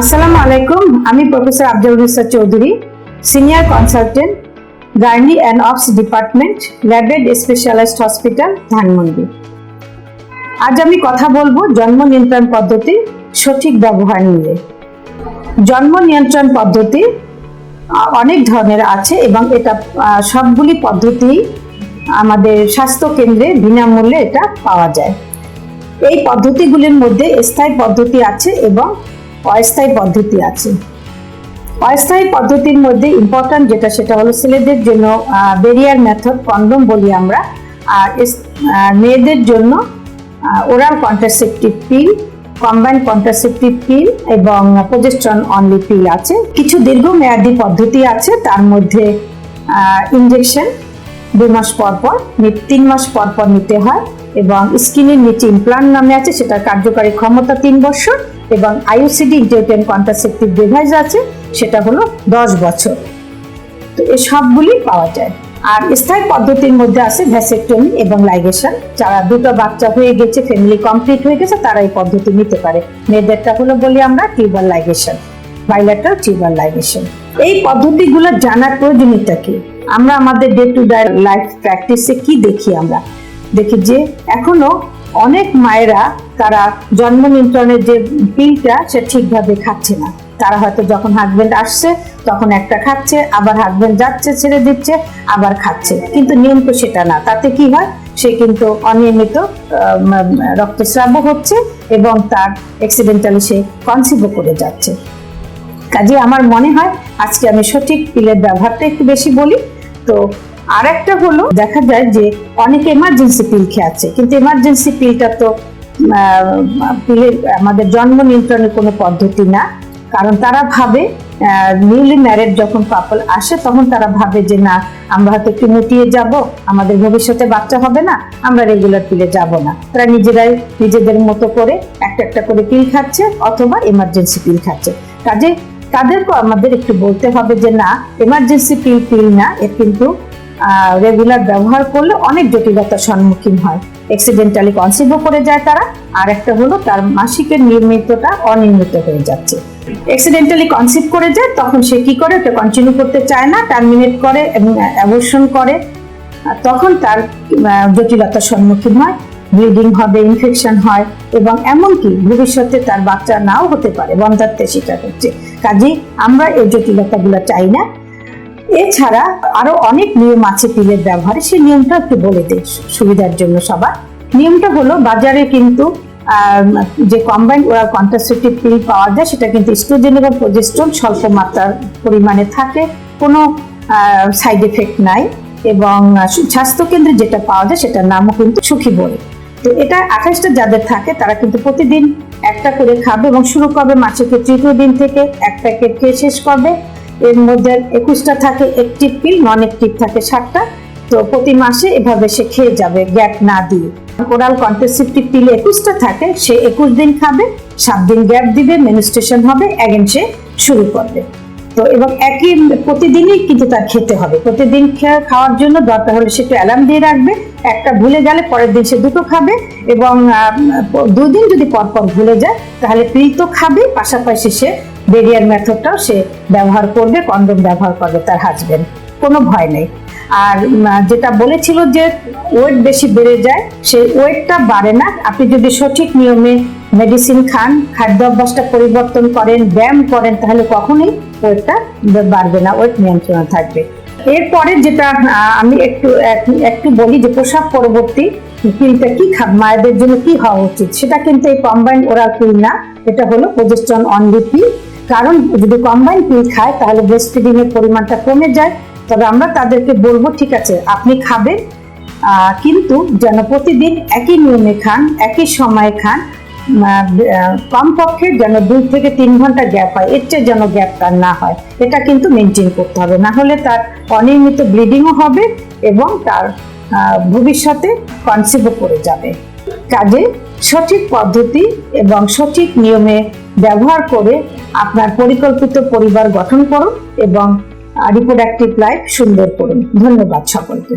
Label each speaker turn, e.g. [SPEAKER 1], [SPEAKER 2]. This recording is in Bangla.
[SPEAKER 1] আসসালামু আলাইকুম, আমি professor Afzal Reza Chowdhury, senior consultant, Gurney and obs department Labaid specialized hospital, Dhanmondi. আজ আমি কথা বলব জন্ম নিয়ন্ত্রণ পদ্ধতি, সঠিক ব্যবহার নিয়ে। জন্ম নিয়ন্ত্রণ পদ্ধতি অনেক ধরনের আছে এবং এটা সবগুলি পদ্ধতি আমাদের স্বাস্থ্য কেন্দ্রে বিনামূল্যে এটা পাওয়া যায়। এই পদ্ধতিগুলির মধ্যে স্থায়ী পদ্ধতি আছে এবং অস্থায়ী পদ্ধতি আছে। অস্থায়ী পদ্ধতির মধ্যে ইম্পর্ট্যান্ট যেটা সেটা হলো ছেলেদের জন্য বেরিয়ার মেথড কন্ডম বলি আমরা। আর মেয়েদের জন্য oral contraceptive pill combine contraceptive pill এবং প্রজেস্ট্রন অনলি পিল আছে। কিছু দীর্ঘমেয়াদী পদ্ধতি আছে, তার মধ্যে ইনজেকশন দুই মাস পর পর, তিন মাস পর পর নিতে হয়। এবং স্কিনের নিচে ইমপ্লান্ট নামে আছে, সেটার কার্যকারী ক্ষমতা তিন বছর এবং আইউসিডি ইন্টারটেন কন্ট্রাসেপটিভ ডিভাইস আছে, সেটা হলো দশ বছর। তো এই সবগুলি পাওয়া যায়। আর স্থায়ী পদ্ধতির মধ্যে আছে ভ্যাসেক্টমি এবং লাইগেশন। যারা দুটো বাচ্চা হয়ে গেছে ফ্যামিলি কমপ্লিট হয়ে গেছে, তারা এই পদ্ধতি নিতে পারে। মেয়েদেরটা হলো বলি আমরা tubal ligation bilateral tubal ligation. এই পদ্ধতিগুলো জানার প্রয়োজনীয়তা কি? আমরা আমাদের ডে টু ডে লাইফ প্র্যাকটিসে কি দেখি আমরা? দেখি যে এখনও অনেক মায়েরা তারা জন্ম নিয়ন্ত্রণের যে পিলটা সে ঠিকভাবে খাচ্ছে না। তারা হয়তো যখন হাজবেন্ড আসছে তখন একটা খাচ্ছে আবার হাজবেন্ড যাচ্ছে ছেড়ে দিচ্ছে আবার খাচ্ছে। কিন্তু নিয়ম তো সেটা না। তাতে কি হয়? সে কিন্তু অনিয়মিত আম, রক্তস্রাবও হচ্ছে এবং তার অ্যাক্সিডেন্টালি সে কনসিভও করে যাচ্ছে। কাজে আমার মনে হয় আজকে আমি সঠিক পিলের ব্যবহারটা একটু বেশি বলি। তো আর একটা হলো, দেখা যায় যে অনেকে এমার্জেন্সি পিল খেয়েছে কিন্তু এমার্জেন্সি পিলটা তো পিলের আমাদের জন্ম নিয়ন্ত্রণের কোনো পদ্ধতি না। কারণ তারা ভাবে নিউলি ম্যারেড যখন কাপল আসে, তখন তারা ভাবে যে না, আমরা হয়তো একটু মুটিয়ে যাব, আমাদের ভবিষ্যতে বাচ্চা হবে না, আমরা রেগুলার পিলে যাব না। তারা নিজেরাই নিজেদের মতো করে একটা একটা করে পিল খাচ্ছে অথবা এমার্জেন্সি পিল খাচ্ছে। কাজে তাদেরকে আমাদের একটু বলতে হবে যে না এমার্জেন্সি পিল পিল না এর কিন্তু রেগুলার ব্যবহার করলে অনেক জটিলতার সম্মুখীন হয়। অ্যাক্সিডেন্টালি কনসিভও করে যায় তারা। আর একটা হলো তার মাসিকের নিয়মিতটা অনিয়মিত হয়ে যাচ্ছে। অ্যাক্সিডেন্টালি কনসিভ করে যায়, তখন সে কি করে? ওটা কন্টিনিউ করতে চায় না টার্মিনেট করে এবং অ্যাবর্শন করে। তখন তার জটিলতার সম্মুখীন হয় ব্লিডিং হবে ইনফেকশন হয় এবং এমনকি ভবিষ্যতে তার বাচ্চা নাও হতে পারে বন্ধাত্বে শিকার হচ্ছে। কাজেই আমরা এই জটিলতাগুলো চাই না। এছাড়া আরও অনেক নিয়ম আছে পিলের ব্যবহারে, সেই নিয়মটা একটু বলে দিই সুবিধার জন্য সবার। নিয়মটা হলো বাজারে কিন্তু যে কম্বাইন্ড ওরাল কন্ট্রাসেপটিভ পিল পাওয়া যায়, সেটা কিন্তু স্ট্রোজেন এবং প্রজেস্ট্রন স্বল্প মাত্রার পরিমাণে থাকে, কোনো সাইড এফেক্ট নাই এবং স্বাস্থ্যকেন্দ্রে যেটা পাওয়া যায় সেটার নামও কিন্তু সুখী বলে। তো এটা আঠাশটা যাদের থাকে, তারা কিন্তু প্রতিদিন একটা করে খাবে এবং শুরু করবে মাসিকে তৃতীয় দিন থেকে এক প্যাকেট খেয়ে শেষ করবে। এর মধ্যে একুশটা থাকে, একটি পিল নন একটিভ থাকে সাতটা। তো প্রতি মাসে এভাবে সে খেয়ে যাবে, গ্যাপ না দিয়ে। ওরাল কন্ট্রাসেপটিভ পিল একুশটা থাকে, সে একুশ দিন খাবে, সাত দিন গ্যাপ দিবে মেনিস্ট্রেশন হবে অ্যাগেন সে শুরু করবে। তো এবং একই প্রতিদিনই কিন্তু তার খেতে হবে। প্রতিদিন খাওয়ার জন্য দরকার হলে সে একটু অ্যালার্ম দিয়ে রাখবে, একটা ভুলে গেলে পরের দিন সে দুটো খাবে এবং দুদিন যদি পরপর ভুলে যায়, তাহলে পিল তো খাবে, পাশাপাশি সে বেরিয়ার মেথডটাও সে ব্যবহার করবে, কন্ডম ব্যবহার করবে তার হাজবেন্ড কোনো ভয় নেই। আর যেটা বলেছিল যে ওয়েট বেশি বেড়ে যায়, সেই ওয়েটটা বাড়ে না। আপনি যদি সঠিক নিয়মে মেডিসিন খান খাদ্য অভ্যাসটা পরিবর্তন করেন, ব্যায়াম করেন, তাহলে কখনোই ওয়েটটা বাড়বে না, ওয়েট নিয়ন্ত্রণে থাকবে। এরপরে যেটা আমি একটু একটু বলি যে প্রসাব পরবর্তী পিলটা কি খাব, মায়েদের জন্য কি হওয়া উচিত, সেটা কিন্তু এই কম্বাইন্ড ওরাল পিল না, এটা হলো প্রজেস্ট্রন অনলি পিল কারণ যদি কম্বাইন পিল খায়, তাহলে ব্রেস্ট ফিডিং পরিমাণটা কমে যায়। তবে আমরা তাদেরকে বলব, ঠিক আছে, আপনি খাবেন কিন্তু যেন প্রতিদিন একই নিয়মে খান, একই সময়ে খান কমপক্ষে যেন দুই থেকে তিন ঘণ্টা গ্যাপ হয়, এর চেয়ে যেন গ্যাপ তার না হয়। এটা কিন্তু মেনটেন করতে হবে। না হলে তার অনিয়মিত ব্লিডিংও হবে এবং তার ভবিষ্যতে কনসিভও করে যাবে। কাজে সঠিক পদ্ধতি এবং সঠিক নিয়মে ব্যবহার করে আপনার পরিকল্পিত পরিবার গঠন করুন এবং রিপ্রোডাক্টিভ লাইফ সুন্দর করুন। ধন্যবাদ সকলকে।